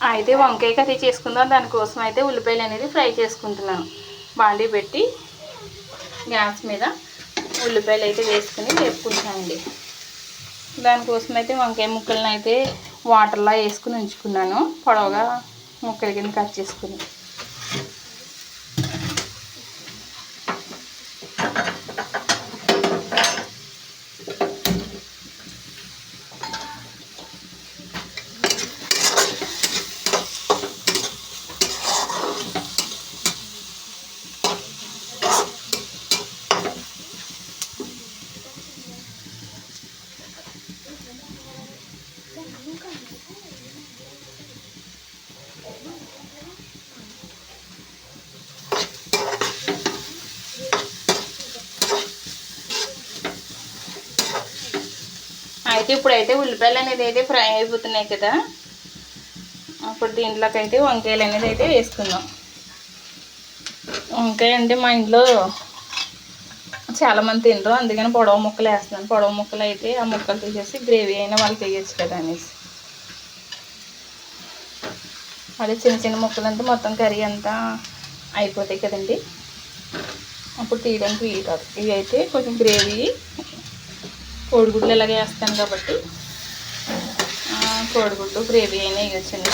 అయితే వంకాయ కర్రీ చేసుకుందాం. దానికోసం అయితే ఉల్లిపాయలు అనేది ఫ్రై చేసుకుంటున్నాను. బాండీ పెట్టి గ్యాస్ మీద ఉల్లిపాయలు అయితే వేసుకుని వేపుకుంటున్నానండి. దానికోసం అయితే వంకాయ ముక్కలను అయితే వాటర్లో వేసుకుని ఉంచుకున్నాను. పొడవుగా ముక్కల కింద కట్ చేసుకుని. అయితే ఇప్పుడైతే ఉల్లిపాయలు అనేది అయితే ఫ్రై అయిపోతున్నాయి కదా. అప్పుడు దీంట్లోకి అయితే వంకాయలు అనేది అయితే వేసుకుందాం. వంకాయ అంటే మా ఇంట్లో చాలామంది తినరు. అందుకని పొడవ ముక్కలు వేస్తున్నాను. పొడవ ముక్కలు అయితే ఆ ముక్కలు తీసేసి గ్రేవీ అయినా వాళ్ళు తీయచ్చు కదా అనేసి. అదే చిన్న చిన్న ముక్కలు అంతా మొత్తం కర్రీ అంతా అయిపోతాయి కదండి. అప్పుడు తీయడానికి వీలు కాదు. ఇవి అయితే కొంచెం గ్రేవీ కోడిగుడ్లు ఇలాగే వేస్తాను కాబట్టి కోడిగుడ్డు గ్రేవీ అయినా వేయొచ్చండి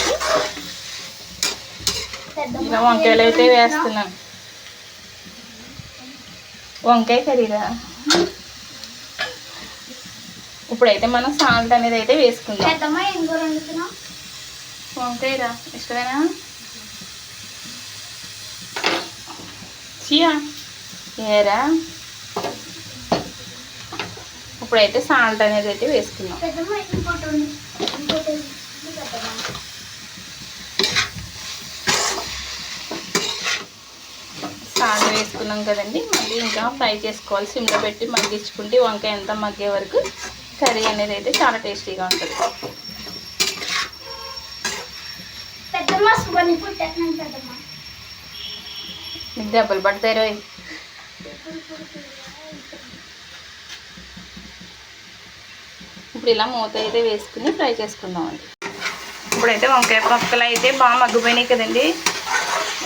ఇలా వంకాయలు అయితే వేస్తున్నాను. వంకాయ కర్రీరా ఇప్పుడైతే మనం సాల్ట్ అనేది అయితే వేసుకుందాం. వంకాయరా ఇష్టమేనా? చియా? ఏరా ఇప్పుడైతే సాల్ట్ అనేది అయితే వేసుకుందాం. సాల్ట్ వేసుకున్నాం కదండి. మళ్ళీ ఇంకా ఫ్రై చేసుకోవాలి. సిమ్లో పెట్టి మగ్గించుకుంటే వంకాయ ఎంత మగ్గే వరకు కర్రీ అనేది అయితే చాలా టేస్టీగా ఉంటుంది. దెబ్బలు పడతాయి రోయ్. ఇప్పుడు ఇలా మూత అయితే వేసుకుని ఫ్రై చేసుకుందామండి. ఇప్పుడైతే వంకాయ పక్కలు అయితే బాగా మగ్గిపోయినాయి కదండి.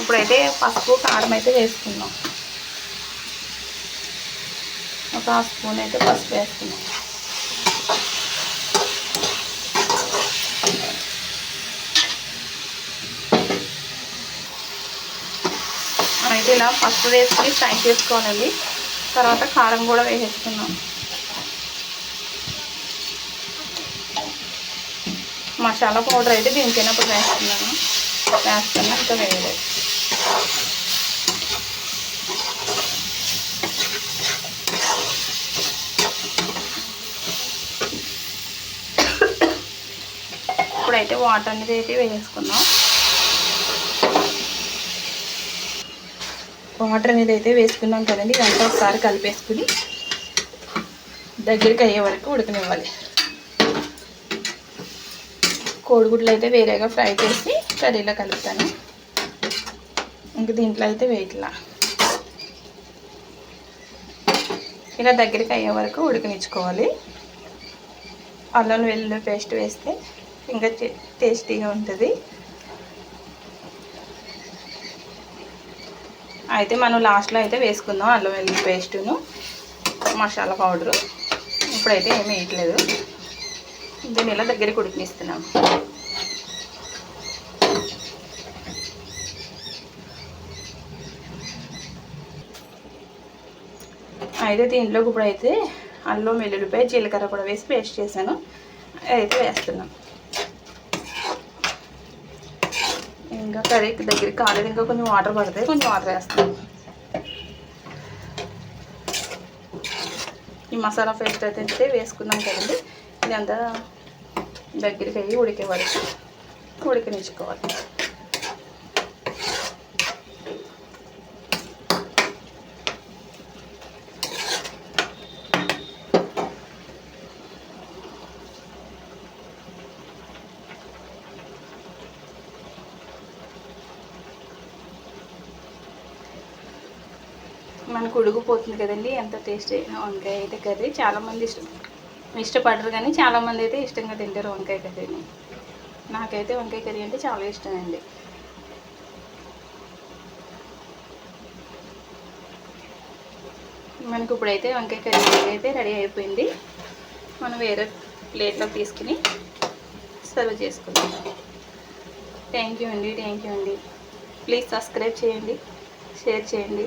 ఇప్పుడైతే పసుపు కారం అయితే వేసుకుందాం ఒక హాఫ్ స్పూన్ అయితే పసుపు వేసుకుందాం అయితే ఇలా పసుపు వేసుకుని ఫ్రై చేసుకోవాలండి. తర్వాత కారం కూడా వేసేస్తున్నాం మసాలా పౌడర్ అయితే దీనికైనప్పుడు వేస్తున్నాను వేస్తున్నా ఇంకా వేయలేదు. ఇప్పుడైతే వాటర్ అనేది అయితే వేసేసుకుందాం. వాటర్ అనేది అయితే వేసుకున్నాం కదండి ఇదంతా ఒకసారి కలిపేసుకుని దగ్గరికి అయ్యే వరకు ఉడకనివ్వాలి. కోడిగుడ్లు అయితే వేరేగా ఫ్రై చేసి కర్రీలో కలుపుతాను. ఇంక దీంట్లో అయితే వేయట్లా. ఇలా దగ్గరికి అయ్యే వరకు ఉడికినిచ్చుకోవాలి అల్లం వెల్లుల్లి పేస్ట్ వేస్తే ఇంకా టేస్టీగా ఉంటుంది. అయితే మనం లాస్ట్లో అయితే వేసుకుందాం అల్లం వెల్లుల్లి పేస్టును మసాలా పౌడరు. ఇప్పుడైతే ఏమి వేయట్లేదు. దీన్ని ఇలా దగ్గరికి ఉడికినిస్తున్నాము అయితే దీంట్లోకి అయితే అల్లం వెల్లుల్లిపాయ జీలకర్ర కూడా వేసి పేస్ట్ చేశాను. అయితే వేస్తున్నాం. ఇంకా కర్రీ దగ్గరికి కాలేదు ఇంకా కొంచెం వాటర్ పడతాయి కొంచెం వాటర్ వేస్తాం ఈ మసాలా పేస్ట్ అయితే వేసుకున్నాం కదండి. ఇదంతా దగ్గరికి అయ్యి ఉడికే వరకు ఉడికనిచ్చుకోవాలి. మనకు ఉడిగిపోతుంది కదండి ఎంత టేస్ట్ వంకాయ అయితే కర్రీ. చాలామంది ఇష్టం ఇష్టపడరు కానీ చాలామంది అయితే ఇష్టంగా తింటారు వంకాయ కర్రీని. నాకైతే వంకాయ కర్రీ అంటే చాలా ఇష్టం అండి మనకు ఇప్పుడైతే వంకాయ కర్రీ అయితే రెడీ అయిపోయింది. మనం వేరే ప్లేట్లో తీసుకుని సర్వ్ చేసుకుందాం. థ్యాంక్ యూ అండి థ్యాంక్ యూ అండి. ప్లీజ్ సబ్స్క్రైబ్ చేయండి షేర్ చేయండి.